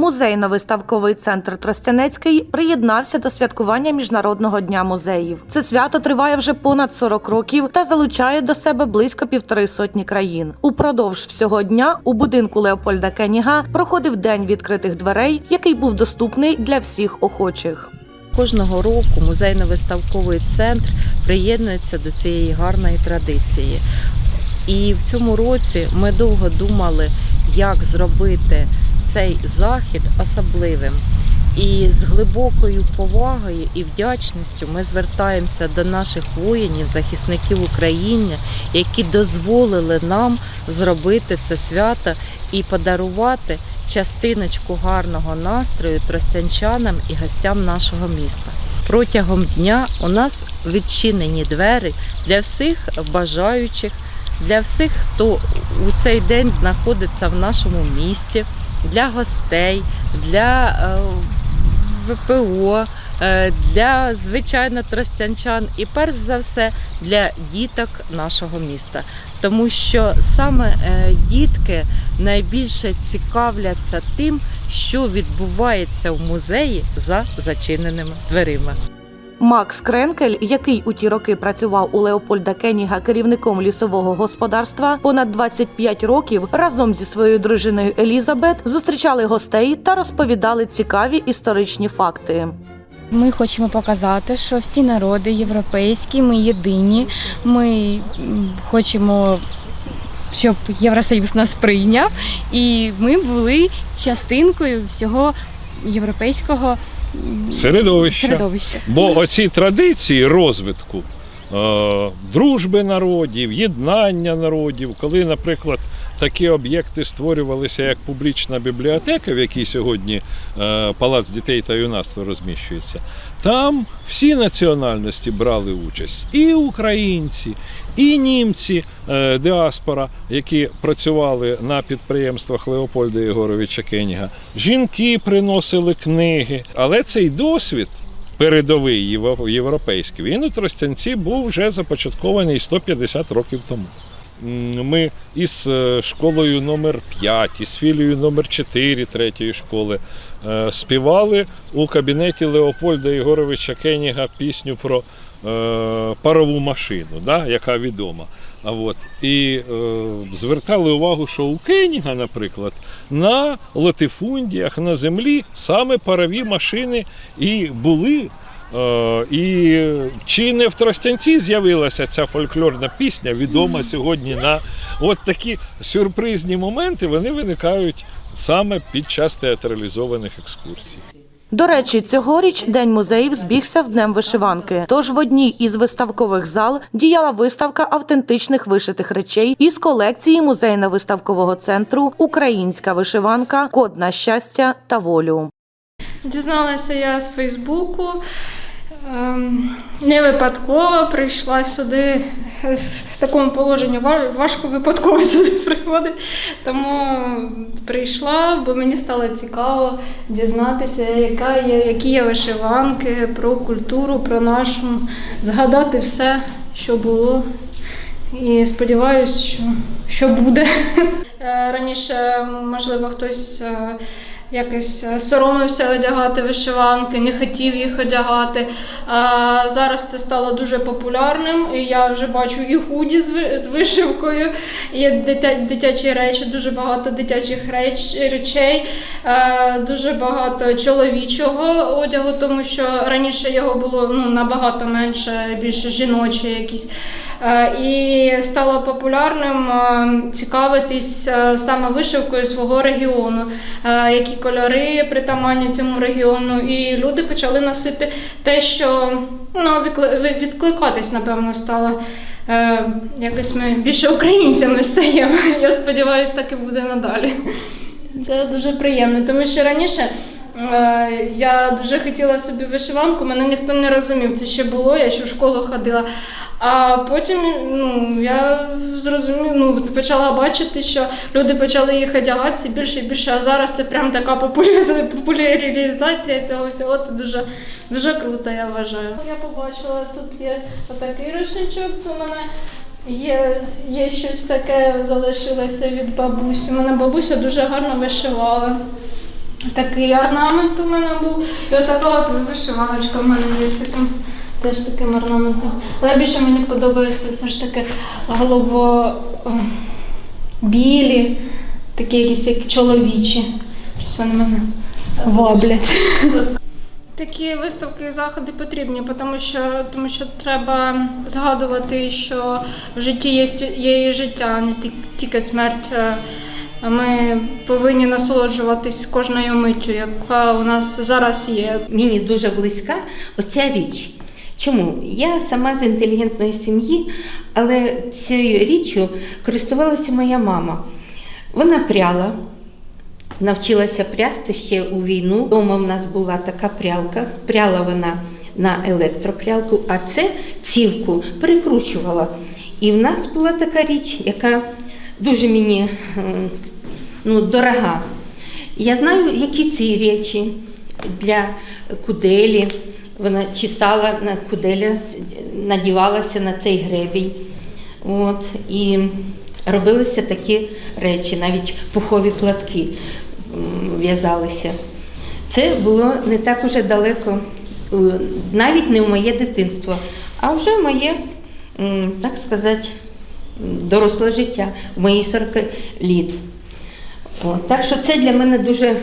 Музейно-виставковий центр Тростянецький приєднався до святкування Міжнародного дня музеїв. Це свято триває вже понад 40 років та залучає до себе близько півтори сотні країн. Упродовж всього дня у будинку Леопольда Кеніга проходив день відкритих дверей, який був доступний для всіх охочих. Кожного року музейно-виставковий центр приєднується до цієї гарної традиції. І в цьому році ми довго думали, як зробити цей захід особливим. І з глибокою повагою і вдячністю ми звертаємося до наших воїнів, захисників України, які дозволили нам зробити це свято і подарувати частиночку гарного настрою тростянчанам і гостям нашого міста. Протягом дня у нас відчинені двері для всіх бажаючих, для всіх, хто у цей день знаходиться в нашому місті, для гостей, для е, ВПО, е, для звичайно тростянчан і перш за все для діток нашого міста. Тому що саме е, дітки найбільше цікавляться тим, що відбувається в музеї за зачиненими дверима. Макс Кренкель, який у ті роки працював у Леопольда Кеніга керівником лісового господарства, понад 25 років разом зі своєю дружиною Елізабет зустрічали гостей та розповідали цікаві історичні факти. Ми хочемо показати, що всі народи європейські, ми єдині. Ми хочемо, щоб Євросоюз нас прийняв, і ми були частинкою всього європейського Середовище. середовища. Бо оці традиції розвитку дружби народів, єднання народів, коли, наприклад, такі об'єкти створювалися як публічна бібліотека, в якій сьогодні е, Палац дітей та юнацтва розміщується, там всі національності брали участь. І українці, і німці, е, діаспора, які працювали на підприємствах Леопольда Єгоровича Кеніга. Жінки приносили книги. Але цей досвід передовий європейський, він у Тростянці був вже започаткований 150 років тому. Ми із е, школою номер 5, із філією номер 4 третьої школи е, співали у кабінеті Леопольда Єгоровича Кеніга пісню про е, парову машину, да, яка відома. А от, і е, звертали увагу, що у Кеніга, наприклад, на латифундіях на землі саме парові машини і були. Е, і чи не в Тростянці з'явилася ця фольклорна пісня, відома сьогодні на от такі сюрпризні моменти вони виникають саме під час театралізованих екскурсій. До речі, цьогоріч День музеїв збігся з Днем вишиванки. Тож в одній із виставкових зал діяла виставка автентичних вишитих речей із колекції музейно-виставкового центру Українська вишиванка, код на щастя та волю. Дізналася я з Фейсбуку. Ем, Не випадково прийшла сюди в такому положенні. Важко випадково сюди приходить. Тому прийшла, бо мені стало цікаво дізнатися, яка є, які є вишиванки, про культуру, про нашу, згадати все, що було. І сподіваюся, що, що буде. Е, Раніше, можливо, хтось е, якось е, соромився одягати вишиванки, не хотів їх одягати. А зараз це стало дуже популярним. І я вже бачу і худі з вишивкою, і дитячі речі, дуже багато дитячих реч, речей, е, дуже багато чоловічого одягу, тому що раніше його було ну, набагато менше, більше жіночі якісь. Е, І стало популярним е, цікавитись е, саме вишивкою свого регіону, які кольори притаманні цьому регіону. І люди почали носити те, що ну, відкликатись, напевно, стало. Якось ми більше українцями стаємо. Я сподіваюся, так і буде надалі. Це дуже приємно, тому що раніше. Я дуже хотіла собі вишиванку, мене ніхто не розумів. Це ще було, я ще в школу ходила. А потім ну, я зрозумів, ну, почала бачити, що люди почали їх одягатися більше і більше, а зараз це прям така популяризація, цього всього. Це дуже, дуже круто, я вважаю. Я побачила, тут є отакий рушничок, це у мене Є, є щось таке залишилося від бабусі. У мене бабуся дуже гарно вишивала. такий орнамент у мене був. І отака от вишиваночка в мене є з таким теж таким орнаментом. Але більше мені подобається все ж таки голубо о, білі, такі якісь як чоловічі. Щось вони мене ваблять. Такі виставки і заходи потрібні, тому що, тому що треба згадувати, що в житті є, є і життя, а не тільки смерть. Е, Ми повинні насолоджуватись кожною миттю, яка у нас зараз є. Мені дуже близька оця річ. Чому? Я сама з інтелігентної сім'ї, але цією річчю користувалася моя мама. Вона пряла, навчилася прясти ще у війну. Дома в нас була така прялка. Пряла вона на електропрялку, а це цівку перекручувала. І в нас була така річ, яка дуже мені ну, дорога. Я знаю, які ці речі для куделі. Вона чесала на куделя, надівалася на цей гребінь. От, і робилися такі речі, навіть пухові платки в'язалися. Це було не так уже далеко, навіть не в моє дитинство, а вже в моє, так сказати, доросле життя, в мої 40 літ. О, так що це для мене дуже,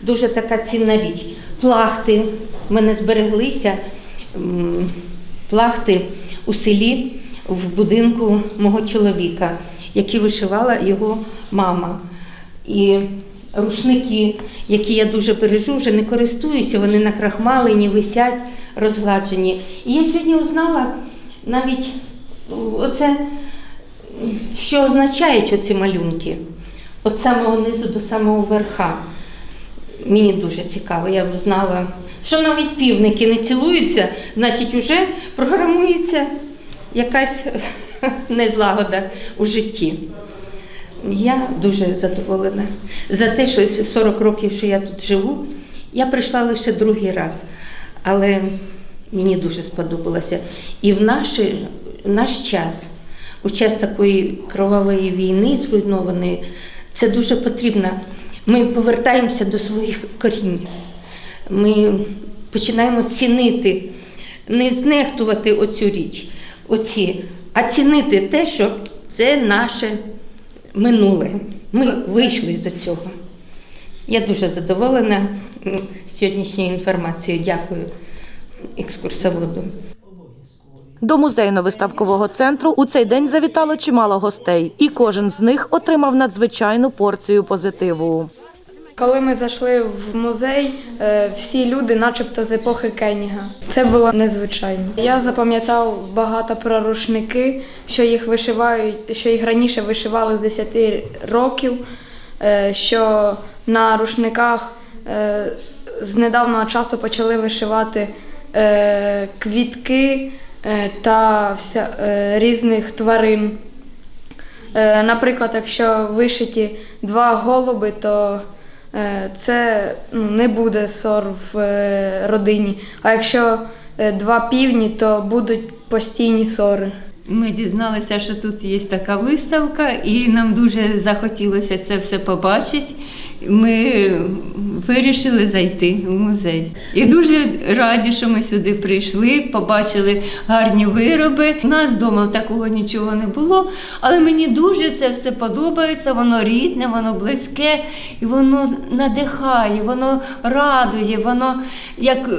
дуже така цінна річ. Плахти в мене збереглися. Плахти у селі в будинку мого чоловіка, які вишивала його мама. І рушники, які я дуже бережу, вже не користуюся, вони накрахмалені, висять, розгладжені. І я сьогодні узнала навіть оце, що означають оці малюнки. От самого низу до самого верха. Мені дуже цікаво, я б знала, що навіть півники не цілуються, значить, вже програмується якась незлагода у житті. Я дуже задоволена за те, що з 40 років, що я тут живу, я прийшла лише другий раз, але мені дуже сподобалося. І в наш, наш час, у час такої кровавої війни зруйнованої, це дуже потрібно. Ми повертаємося до своїх корінь. Ми починаємо цінити, не знехтувати оцю річ, оці, а цінити те, що це наше минуле. Ми вийшли з цього. Я дуже задоволена сьогоднішньою інформацією. Дякую екскурсоводу. До музейно-виставкового центру у цей день завітало чимало гостей, і кожен з них отримав надзвичайну порцію позитиву. Коли ми зайшли в музей, е, всі люди, начебто з епохи Кенніга. Це було незвичайно. Я запам'ятав багато про рушники, що їх вишивають, що їх раніше вишивали з 10 років, е, що на рушниках е, з недавнього часу почали вишивати квітки та вся, е, різних тварин. Е, Наприклад, якщо вишиті два голуби, то е, це ну, не буде ссор в е, родині. А якщо е, два півні, то будуть постійні ссори. Ми дізналися, що тут є така виставка, і нам дуже захотілося це все побачити. Ми вирішили зайти в музей. І дуже раді, що ми сюди прийшли, побачили гарні вироби. У нас вдома такого нічого не було, але мені дуже це все подобається. Воно рідне, воно близьке, і воно надихає, воно радує, воно як,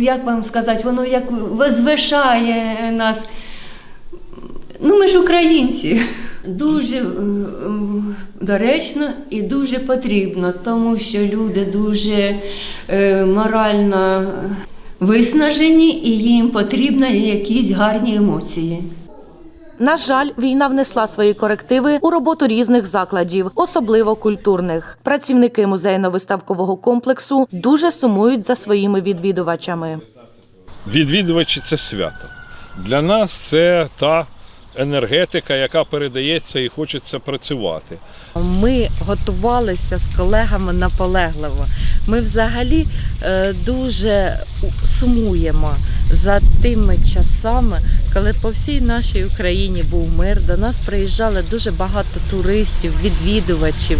як вам сказати, воно як возвишає нас. Ну, ми ж українці. Дуже е, доречно і дуже потрібно, тому що люди дуже е, морально виснажені і їм потрібні якісь гарні емоції. На жаль, війна внесла свої корективи у роботу різних закладів, особливо культурних. Працівники музейно-виставкового комплексу дуже сумують за своїми відвідувачами. Відвідувачі це свято. Для нас це та енергетика, яка передається і хочеться працювати. Ми готувалися з колегами наполегливо. Ми взагалі е, дуже сумуємо за тими часами, коли по всій нашій Україні був мир. До нас приїжджали дуже багато туристів, відвідувачів.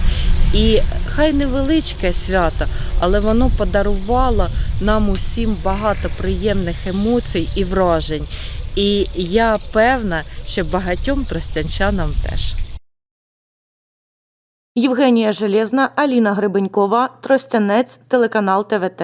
І хай невеличке свято, але воно подарувало нам усім багато приємних емоцій і вражень. І я певна, що багатьом тростянчанам теж. Євгенія Железна, Аліна Гребенькова, Тростянець, телеканал ТВТ.